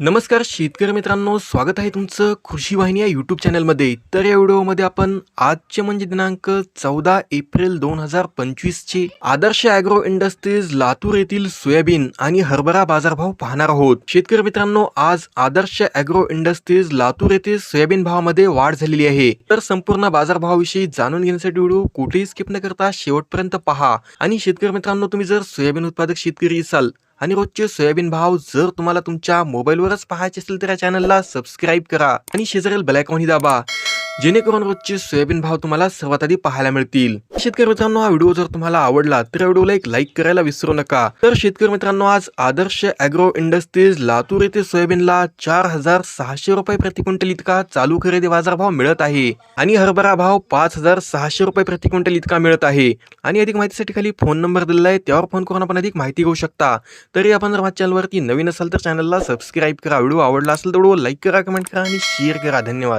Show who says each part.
Speaker 1: नमस्कार शेतकरी मित्रांनो स्वागत आहे तुमचं कृषी वाहिनी या यूट्यूब चॅनलमध्ये तर या व्हिडिओमध्ये आपण आजचे म्हणजे दिनांक चौदा एप्रिल दोन हजार पंचवीसचे आदर्श अॅग्रो इंडस्ट्रीज लातूर येथील सोयाबीन आणि हरभरा बाजारभाव पाहणार आहोत. शेतकरी मित्रांनो आज आदर्श अॅग्रो इंडस्ट्रीज लातूर येथील सोयाबीन भावामध्ये वाढ झालेली आहे. तर संपूर्ण बाजारभावाविषयी जाणून घेण्यासाठी व्हिडिओ कुठेही स्किप न करता शेवटपर्यंत पहा. आणि शेतकरी मित्रांनो तुम्ही जर सोयाबीन उत्पादक शेतकरी असाल आणि रोजचे सोयाबीन भाव जर तुम्हाला तुमच्या मोबाईलवरच पाहायचे असेल तर या चॅनलला सबस्क्राईब करा आणि शेजारील बेलायकॉनही दाबा. जेणेकरून रोजचे सोयाबीन भाव तुम्हाला सर्वात आधी पाहायला मिळतील. शेतकरी मित्रांनो हा व्हिडिओ जर तुम्हाला आवडला तर या व्हिडिओला एक लाईक करायला विसरू नका. तर शेतकरी मित्रांनो आज आदर्श अॅग्रो इंडस्ट्रीज लातूर येथे सोयाबीनला चार हजार सहाशे रुपये प्रति क्विंटल इतका चालू खरेदी बाजारभाव मिळत आहे. आणि हरभरा भाव पाच हजार सहाशे रुपये प्रति क्विंटल इतका मिळत आहे. आणि अधिक माहितीसाठी खाली फोन नंबर दिलेला आहे त्यावर फोन करून आपण अधिक माहिती घेऊ शकता. तरी आपण जर माझ्या चॅनलवरती नवीन असाल तर चॅनलला सबस्क्राईब करा. व्हिडिओ आवडला असेल तर व्हिडिओ लाईक करा कमेंट करा आणि शेअर करा. धन्यवाद.